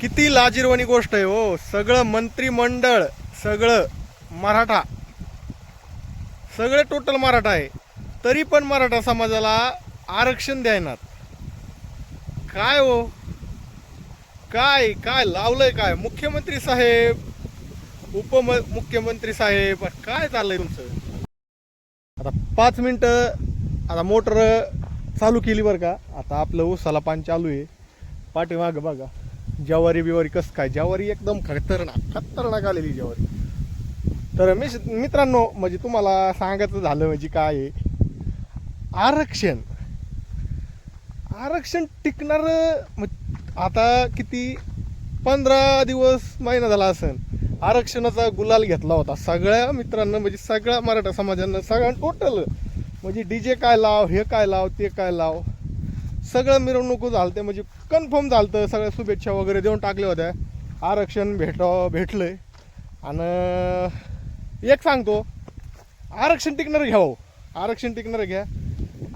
किती लाजिरवाणी गोष्ट आहे हो. सगळं मंत्रिमंडळ सगळं मराठा. सगळे टोटल मराठा आहे. तरी पण मराठा समाजाला आरक्षण द्यायनात. काय हो? काय काय लावलंय काय? मुख्यमंत्री साहेब उपम मुख्यमंत्री साहेब काय चाललंय तुमचं? आता पाच मिनटं आता मोटर चालू केली बरं का? आता आपलं उसाला पाणी चालू आहे. पाठीमागं बघा. ज्वारी बिवारी कसं काय? ज्वारी एकदम खतरनाक खतरनाक आलेली ज्वारी. तर मी मित्रांनो म्हणजे तुम्हाला सांगायचं झालं म्हणजे काय आहे? आरक्षण. आरक्षण टिकणार आता किती? पंधरा दिवस महिना झाला असेल. आरक्षणाचा गुलाल घेतला होता सगळ्या मित्रांना म्हणजे सगळ्या मराठा समाजानं सगळ्या टोटल म्हणजे डी जे काय लाव हे काय लाव ते काय लाव? सगळं मिरवणूक झालते म्हणजे कन्फर्म होतं सगळ्या शुभेच्छा वगैरे देऊन टाकल्या होत्या. आरक्षण भेट भेटलंय. आणि एक सांगतो आरक्षण टिकणार घ्या हो. आरक्षण टिकणार घ्या.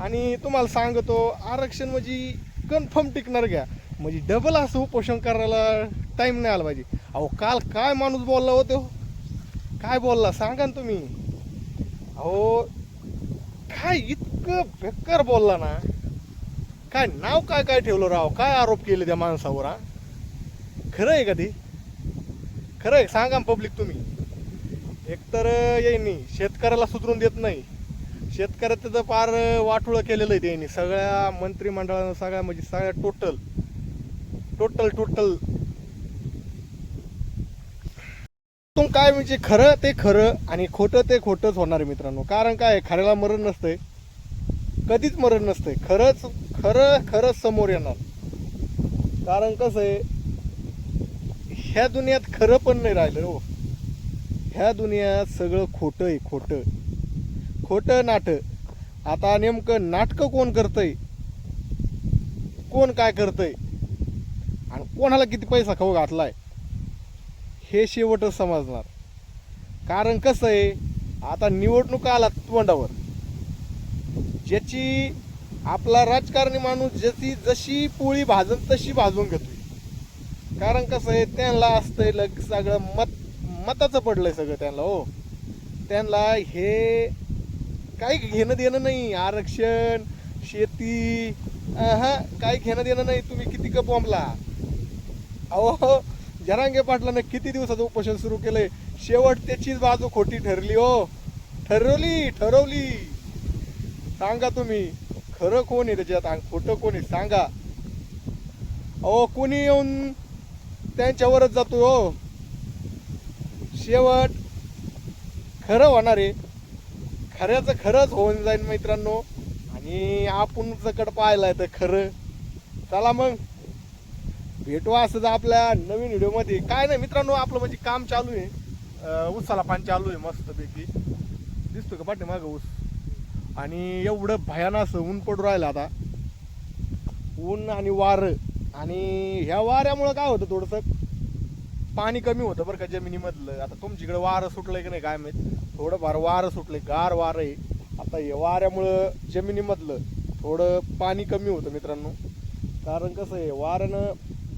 आणि तुम्हाला सांगतो आरक्षण म्हणजे कन्फर्म टिकणार घ्या. म्हणजे डबल असं उपोषण करायला टाईम नाही आला पाहिजे. अहो काल काय माणूस बोलला होतो काय बोलला? सांगा ना तुम्ही. अहो काय इतकं बेकार बोलला ना? काय नाव काय काय ठेवलं राव? काय आरोप केले त्या माणसावर हा? खरं आहे का ते? खरं आहे सांगा पब्लिक तुम्ही. एकतर यांनी शेतकऱ्याला सुधरून देत नाही. शेतकऱ्याचं तर फार वाटोळं केलेलं आहे त्यांनी. सगळ्या मंत्रिमंडळानं सगळ्या म्हणजे सगळ्या टोटल टोटल टोटल तुम काय म्हणजे खरं ते खरं आणि खोटं ते खोटंच होणार आहे मित्रांनो. कारण काय? खऱ्याला मरण नसतंय. कधीच मरण नसतंय. खरंच खरं खरंच समोर येणार. कारण कसं आहे ह्या दुनियात खरं पण नाही राहिलं हो. ह्या दुनियात सगळं खोटं आहे खोटं. खोटं नाटक आता नेमकं नाटकं कोण करतंय? कोण काय करतंय? आणि कोणाला किती पैसा खाऊ घातलाय? हे शेवटच समजणार. कारण कसं आहे आता निवडणुका आला तोंडावर. ज्याची आपला राजकारणी माणूस ज्याची जशी पोळी भाजन तशी भाजून घेतोय. कारण कसं आहे त्यांना असतंय लग सगळं मत मताचं पडलंय सगळं त्यांना हो. त्यांना हे काही घेणं देणं नाही. आरक्षण शेती हा काही घेणं देणं नाही. तुम्ही किती कप बोंबला अहो जरांगे पाटलानं किती दिवसाचं उपोषण सुरू केलंय? शेवट त्याचीच बाजू खोटी ठरली हो. ठरवली ठरवली. सांगा तुम्ही. खरं कोण आहे त्याच्यात आणि खोटं कोण आहे? सांगा. अहो कोणी येऊन त्यांच्यावरच जातो हो. शेवट खरं होणार आहे. खऱ्याचं खरंच होऊन जाईल मित्रांनो. आणि आपण जकड पाहिलंय तर खरं. चला मग. भेटू असं आपल्या नवीन व्हिडिओमध्ये. काय नाही मित्रांनो आपलं म्हणजे काम चालू आहे. उसाला ऊसाला पाणी चालू आहे मस्तपैकी. दिसतो का पाठी मागं ऊस? आणि एवढं भयानक असं ऊन पडू राहिलं आता. ऊन आणि वारं. आणि ह्या वाऱ्यामुळं काय होतं थोडंसं? पाणी कमी होतं बरं का जमिनीमधलं. आता तुमच्याकडे वारं सुटलंय की नाही काय माहीत? थोडंफार वारं सुटलंय गार वारं आहे. आता हे वाऱ्यामुळं जमिनीमधलं थोडं पाणी कमी होतं मित्रांनो. कारण कसं आहे वाऱ्यानं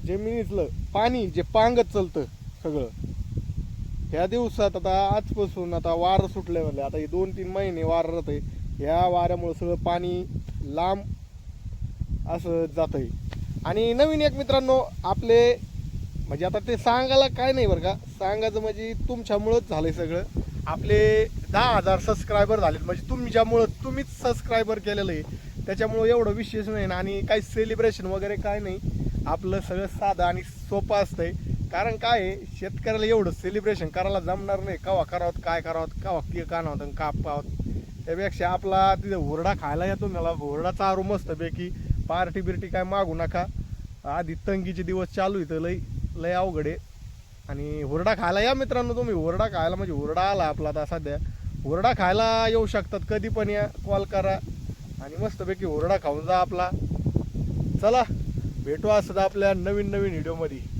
जमिनीतलं पाणी जे पांगत चालतं सगळं ह्या दिवसात आता आजपासून आता वारं सुटलंय म्हणले. आता हे दोन तीन महिने वारं राहते ह्या वाऱ्यामुळं सगळं पाणी लांब असं जात आहे आणि नवीन एक मित्रांनो आपले म्हणजे आता ते सांगायला काय नाही बरं का सांगायचं म्हणजे तुमच्यामुळंच झालं आहे सगळं. आपले दहा हजार सबस्क्रायबर झालेत म्हणजे तुमच्यामुळं तुम्हीच सबस्क्रायबर केलेलं आहे. त्याच्यामुळं एवढं विशेष नाही ना आणि काही सेलिब्रेशन वगैरे काय नाही. आपलं सगळं साधं आणि सोपं असतंय. कारण काय आहे शेतकऱ्याला एवढं सेलिब्रेशन करायला जमणार नाही. कवा करावं काय करावं कवा केक आणावं आणि पावत त्यापेक्षा आपला तिथे हुरडा खायला येतो मला. हुरडा चारू मस्तपैकी पार्टी बिर्टी काय मागू नका. आधी तंगीचे दिवस चालू इथं लय लय अवघड आहे. आणि हुरडा खायला या मित्रांनो तुम्ही. हुरडा खायला म्हणजे हुरडा आला आपला आता सध्या. हुरडा खायला येऊ शकतात कधी पण या. कॉल करा. आणि मस्तपैकी हुरडा खाऊन जा आपला. चला भेटू असं आपल्या नवीन नवीन व्हिडिओमध्ये.